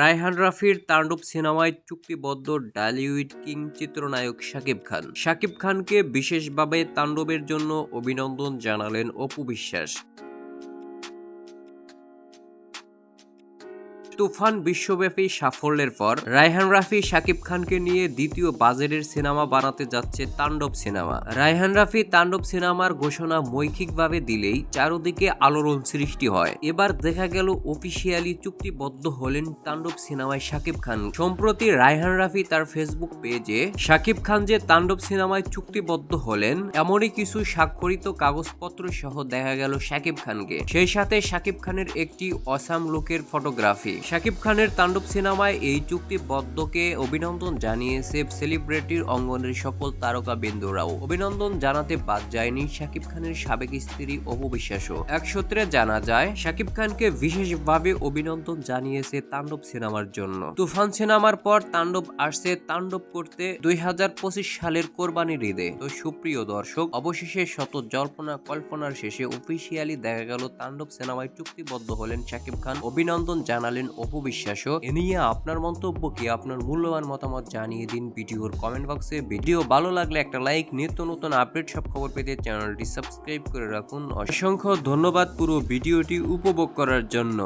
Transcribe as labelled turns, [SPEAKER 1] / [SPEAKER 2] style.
[SPEAKER 1] রায়হান রাফির তাণ্ডব সিনেমায় চুক্তিবদ্ধ ডালিউড কিং চিত্রনায়ক শাকিব খান। শাকিব খানকে বিশেষভাবে তাণ্ডবের জন্য অভিনন্দন জানালেন অপু বিশ্বাস। তুফান বিশ্বব্যাপী সাফল্যের পর, রায়হান রাফি শাকিব খানকে নিয়ে দ্বিতীয় বাজেটের সিনেমা বানাতে যাচ্ছে তাণ্ডব সিনেমা। রায়হান রাফি তাণ্ডব সিনেমার ঘোষণা মৌখিকভাবে দিলেই চারদিকে আলোড়ন সৃষ্টি হয়। এবার দেখা গেল অফিসিয়ালি চুক্তিবদ্ধ হলেন তাণ্ডব সিনেমায় শাকিব খান। সম্প্রতি রায়হান রাফি তার ফেসবুক পেজে শাকিব খান যে তাণ্ডব সিনেমায় চুক্তিবদ্ধ হলেন, এমনই কিছু স্বাক্ষরিত কাগজপত্র সহ দেখা গেল শাকিব খানকে। সেই সাথে শাকিব খানের একটি অসাম লুকের ফটোগ্রাফি। শাকিব খানের তাণ্ডব সিনেমায় এই চুক্তিবদ্ধকে অভিনন্দন জানিয়েছে সেলিব্রিটির অঙ্গনের সকল তারকা বিন্দুরাও অভিনন্দন জানাতে বাদ যায়নি শাকিব খানের সাবেক স্ত্রী অপু বিশ্বাসও। এক সূত্রে জানা যায়, শাকিব খানকে বিশেষভাবে অভিনন্দন জানিয়েছে তাণ্ডব সিনেমার জন্য। তুফান সিনেমার পর তাণ্ডব আসছে তাণ্ডব করতে দুই হাজার পঁচিশ সালের কোরবানির ঈদে। তো সুপ্রিয় দর্শক, অবশেষে শত জল্পনা কল্পনার শেষে অফিসিয়ালি দেখা গেল তাণ্ডব সিনেমায় চুক্তিবদ্ধ হলেন শাকিব খান। অভিনন্দন জানালেন অপু বিশ্বাসও এ নিয়ে আপনার মন্তব্য কি আপনার মূল্যবান মতামত জানিয়ে দিন ভিডিওর কমেন্ট বক্সে ভিডিও ভালো লাগলে একটা লাইক নিত্য নতুন আপডেট সব খবর পেতে চ্যানেলটি সাবস্ক্রাইব করে রাখুন। অসংখ্য ধন্যবাদ পুরো ভিডিওটি উপভোগ করার জন্য।